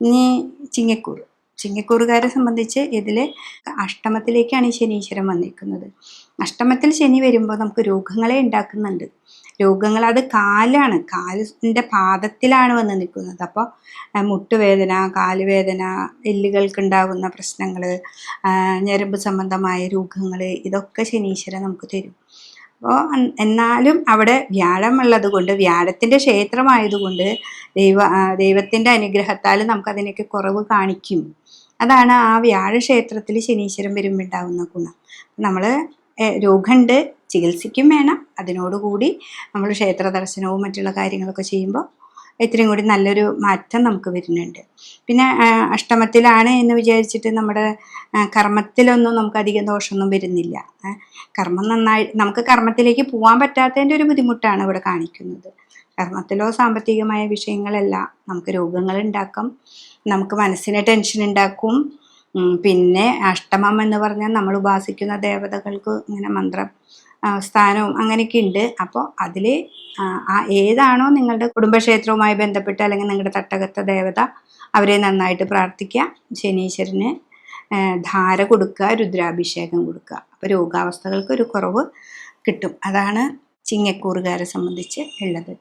ഇനി ചിങ്ങക്കൂർ. ചിങ്ങക്കൂറുകാരെ സംബന്ധിച്ച് ഇതിൽ അഷ്ടമത്തിലേക്കാണ് ഈ ശനീശ്വരൻ വന്നിരിക്കുന്നത്. അഷ്ടമത്തിൽ ശനി വരുമ്പോൾ നമുക്ക് രോഗങ്ങളെ ഉണ്ടാക്കുന്നുണ്ട്. രോഗങ്ങൾ അത് കാലാണ്. കാലിന്റെ പാദത്തിലാണ് വന്ന് നിൽക്കുന്നത്. അപ്പോൾ മുട്ടുവേദന കാലുവേദന എല്ലുകൾക്കുണ്ടാകുന്ന പ്രശ്നങ്ങൾ ഞരമ്പ് സംബന്ധമായ രോഗങ്ങൾ ഇതൊക്കെ ശനീശ്വരൻ നമുക്ക് തരും. അപ്പോൾ എന്നാലും അവിടെ വ്യാഴമുള്ളത് കൊണ്ട് വ്യാഴത്തിന്റെ ക്ഷേത്രമായതുകൊണ്ട് ദൈവ ദൈവത്തിന്റെ അനുഗ്രഹത്താൽ നമുക്കതിനൊക്കെ കുറവ് കാണിക്കും. അതാണ് ആ വ്യാഴക്ഷേത്രത്തിൽ ശനീശ്വരൻ വരുമ്പോൾ ഉണ്ടാകുന്ന ഗുണം നമ്മൾ രോഗമുണ്ട് ചികിത്സിക്കും വേണം. അതിനോടുകൂടി നമ്മൾ ക്ഷേത്ര ദർശനവും മറ്റുള്ള കാര്യങ്ങളൊക്കെ ചെയ്യുമ്പോൾ ഇത്രയും കൂടി നല്ലൊരു മാറ്റം നമുക്ക് വരുന്നുണ്ട്. പിന്നെ അഷ്ടമത്തിലാണ് എന്ന് വിചാരിച്ചിട്ട് നമ്മുടെ കർമ്മത്തിലൊന്നും നമുക്ക് അധികം ദോഷമൊന്നും വരുന്നില്ല. കർമ്മം നന്നായി നമുക്ക് കർമ്മത്തിലേക്ക് പോകാൻ പറ്റാത്തതിന്റെ ഒരു ബുദ്ധിമുട്ടാണ് ഇവിടെ കാണിക്കുന്നത്. കർമ്മത്തിലോ സാമ്പത്തികമായ വിഷയങ്ങളല്ല. നമുക്ക് രോഗങ്ങൾ ഉണ്ടാക്കും. നമുക്ക് മനസ്സിന് ടെൻഷൻ ഉണ്ടാക്കും. പിന്നെ അഷ്ടമം എന്ന് പറഞ്ഞാൽ നമ്മൾ ഉപാസിക്കുന്ന ദേവതകൾക്ക് ഇങ്ങനെ മന്ത്രം സ്ഥാനവും അങ്ങനെയൊക്കെ ഉണ്ട്. അപ്പോൾ അതിൽ ആ ഏതാണോ നിങ്ങളുടെ കുടുംബക്ഷേത്രവുമായി ബന്ധപ്പെട്ട് അല്ലെങ്കിൽ നിങ്ങളുടെ തട്ടകത്തെ ദേവത അവരെ നന്നായിട്ട് പ്രാർത്ഥിക്കുക. ശനീശ്വരന് ധാര കൊടുക്കുക രുദ്രാഭിഷേകം കൊടുക്കുക. അപ്പോൾ രോഗാവസ്ഥകൾക്ക് ഒരു കുറവ് കിട്ടും. അതാണ് ചിങ്ങക്കൂറുകാരെ സംബന്ധിച്ച് ഉള്ളത്.